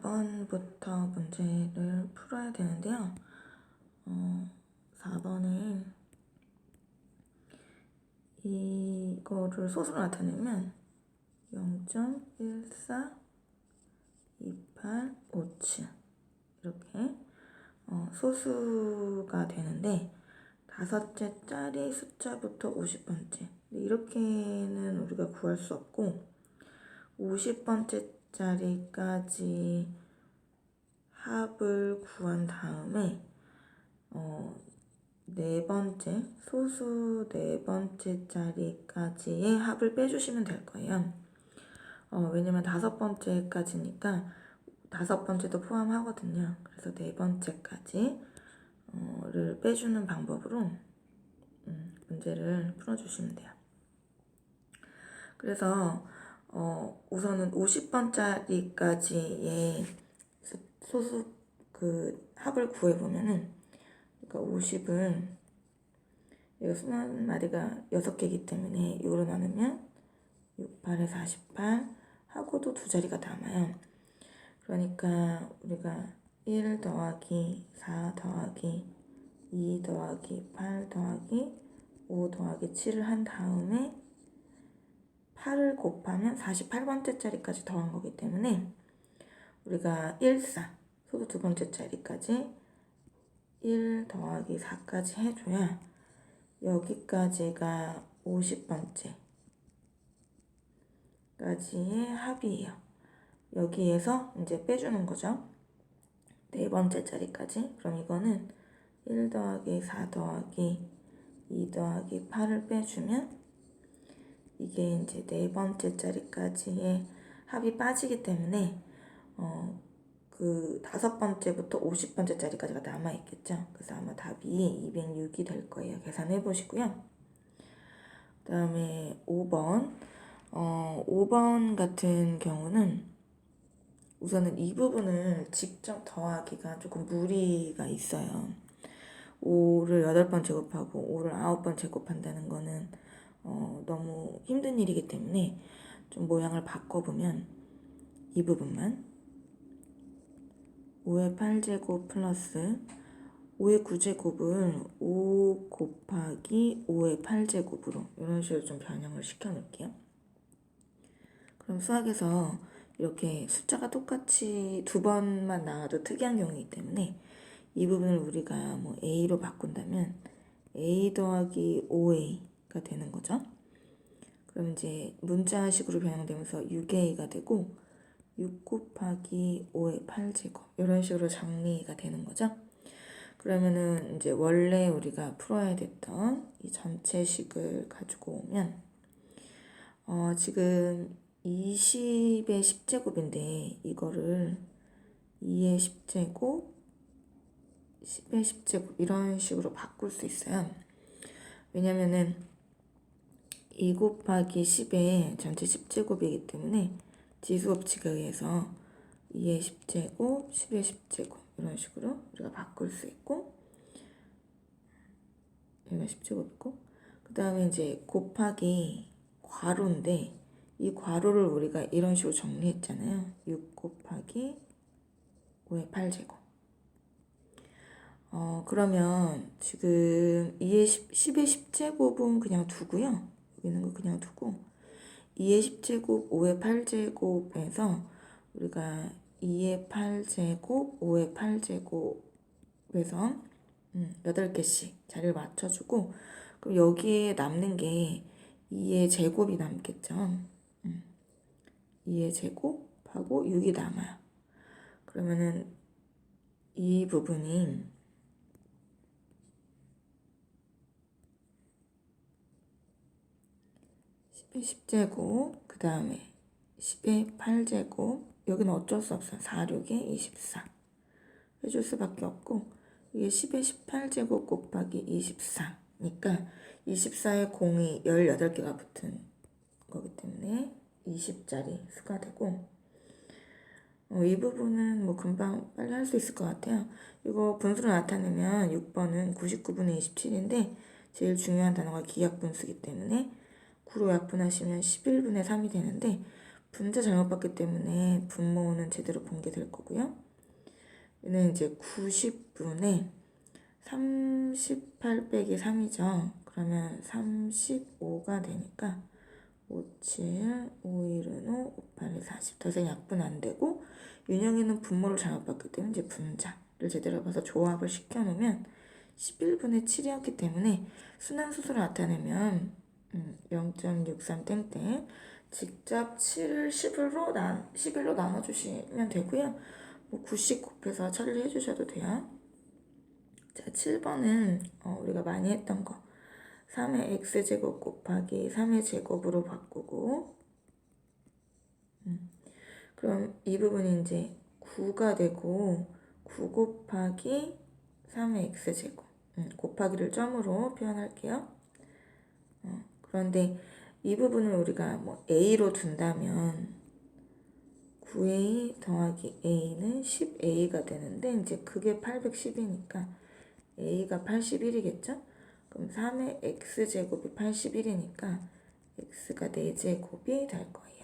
4번부터 문제를 풀어야 되는데요. 어, 4번은 이거를 소수로 나타내면 0.142857 이렇게 어, 소수가 되는데 다섯째 짜리 숫자부터 50번째 이렇게는 우리가 구할 수 없고 50번째 자리까지 합을 구한 다음에 어, 네 번째 소수 네 번째 자리까지의 합을 빼주시면 될 거예요. 어, 왜냐면 다섯 번째까지니까 다섯 번째도 포함하거든요. 그래서 네 번째까지를 빼주는 방법으로 음, 문제를 풀어주시면 돼요. 그래서 어, 우선은 50번짜리까지의 소수 그 합을 구해보면은 그러니까 50은 여기 수만 마리가 6개이기 때문에 이거로 나누면 6, 8에 48 하고도 두 자리가 남아요. 그러니까 우리가 1 더하기 4 더하기 2 더하기 8 더하기 5 더하기 7을 한 다음에 8을 곱하면 48번째 자리까지 더한 거기 때문에 우리가 1, 4, 소수 두 번째 자리까지 1 더하기 4까지 해줘야 여기까지가 50번째 까지의 합이에요. 여기에서 이제 빼주는 거죠. 네 번째 자리까지. 그럼 이거는 1 더하기 4 더하기 2 더하기 8을 빼주면 이게 이제 네 번째 자리까지의 합이 빠지기 때문에 어, 그 다섯 번째부터 오십 번째 자리까지가 남아 있겠죠. 그래서 아마 답이 206이 될 거예요. 계산해 보시고요. 그다음에 5번 어, 5번 같은 경우는 우선은 이 부분을 직접 더하기가 조금 무리가 있어요. 5를 8번 제곱하고 5를 9번 제곱한다는 거는 어, 너무 힘든 일이기 때문에 좀 모양을 바꿔보면 이 부분만 5의 8제곱 플러스 5의 9제곱을 5 곱하기 5의 8제곱으로 이런 식으로 좀 변형을 시켜 놓을게요. 그럼 수학에서 이렇게 숫자가 똑같이 두 번만 나와도 특이한 경우이기 때문에 이 부분을 우리가 뭐 A로 바꾼다면 A 더하기 5A 가 되는 거죠. 그럼 이제 문자식으로 변형되면서 6a가 되고 6 곱하기 5의 8제곱 이런 식으로 정리가 되는 거죠. 그러면은 이제 원래 우리가 풀어야 됐던 이 전체식을 가지고 오면 어 지금 20의 10제곱인데 이거를 2의 10제곱 10의 10제곱 이런 식으로 바꿀 수 있어요. 왜냐면은 2 곱하기 10의 전체 10제곱이기 때문에 지수 법칙에 의해서 2의 10제곱, 10의 10제곱 이런 식으로 우리가 바꿀 수 있고 여기가 10제곱이고 그 다음에 이제 곱하기 괄호인데 이 괄호를 우리가 이런 식으로 정리했잖아요. 6 곱하기 5의 8제곱 어, 그러면 지금 2의 10, 10의 10제곱은 그냥 두고요. 있는 거 그냥 두고 2의 10제곱, 5의 8제곱에서 우리가 2의 8제곱, 5의 8제곱에서 음, 8개씩 자리를 맞춰주고 그럼 여기에 남는 게 2의 제곱이 남겠죠. 음, 2의 제곱하고 6이 남아요. 그러면은 이 부분이 10제곱 그 다음에 10의 8제곱 여기는 어쩔 수 없어요. 4, 6에 24 해줄 수밖에 없고 이게 10의 18제곱 곱하기 24니까 24에 공이 18개가 붙은 거기 때문에 20짜리 수가 되고 어, 이 부분은 뭐 금방 빨리 할 수 있을 것 같아요. 이거 분수로 나타내면 6번은 99분의 27인데 제일 중요한 단어가 기약 분수기 때문에 9로 약분하시면 11분의 3이 되는데 분자 잘못 봤기 때문에 분모는 제대로 본 게 될 거고요. 얘는 이제 90분의 38 빼기 3이죠. 그러면 35가 되니까 5, 7, 5, 1은 5, 5, 8은 40. 더 이상 약분 안 되고 윤영이는 분모를 잘못 봤기 때문에 이제 분자를 제대로 봐서 조합을 시켜놓으면 11분의 7이었기 때문에 순환수소를 나타내면 음, 0.63 땡땡 직접 7을 11로 나 11로 나눠주시면 되고요. 뭐 90 곱해서 처리해 주셔도 돼요. 자, 7번은 어, 우리가 많이 했던 거 3의 x제곱 곱하기 3의 제곱으로 바꾸고 음, 그럼 이 부분이 이제 9가 되고 9 곱하기 3의 x제곱 음, 곱하기를 점으로 표현할게요. 어, 그런데 이 부분을 우리가 뭐 a로 둔다면 9a 더하기 a는 10a가 되는데 이제 그게 810이니까 a가 81이겠죠? 그럼 3의 x제곱이 81이니까 x가 4제곱이 될 거예요.